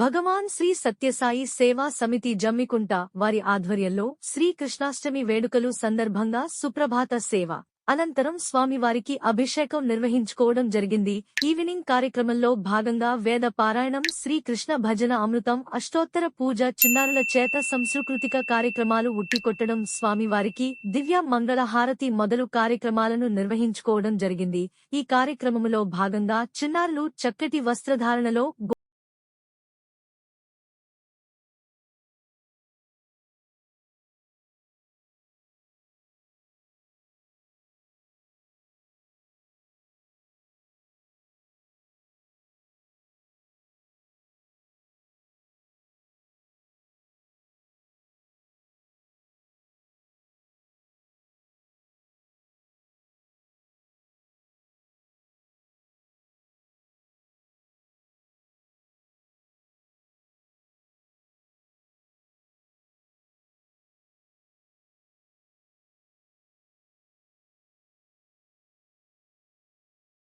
భగవాన్ శ్రీ సత్యసాయి సేవా సమితి జమ్మికుంట వారి ఆధ్వర్యంలో శ్రీ కృష్ణాష్టమి వేడుకలు సందర్భంగా సుప్రభాత సేవ. అనంతరం స్వామివారికి అభిషేకం నిర్వహించుకోవడం జరిగింది. ఈవినింగ్ కార్యక్రమంలో భాగంగా వేద పారాయణం శ్రీ కృష్ణ భజన అమృతం అష్టోత్తర పూజ చిన్నారుల చేత సంస్కృతిక కార్యక్రమాలు ఉట్టికొట్టడం స్వామివారికి దివ్య మంగళ హారతి మొదలు కార్యక్రమాలను నిర్వహించుకోవడం జరిగింది. ఈ కార్యక్రమములో భాగంగా చిన్నారులు చక్కటి వస్త్రధారణలో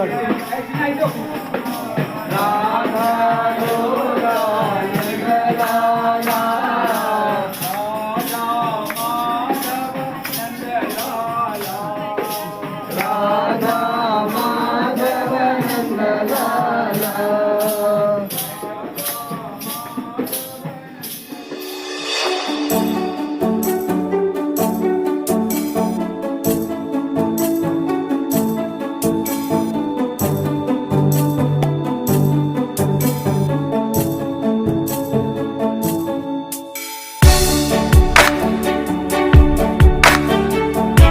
সরি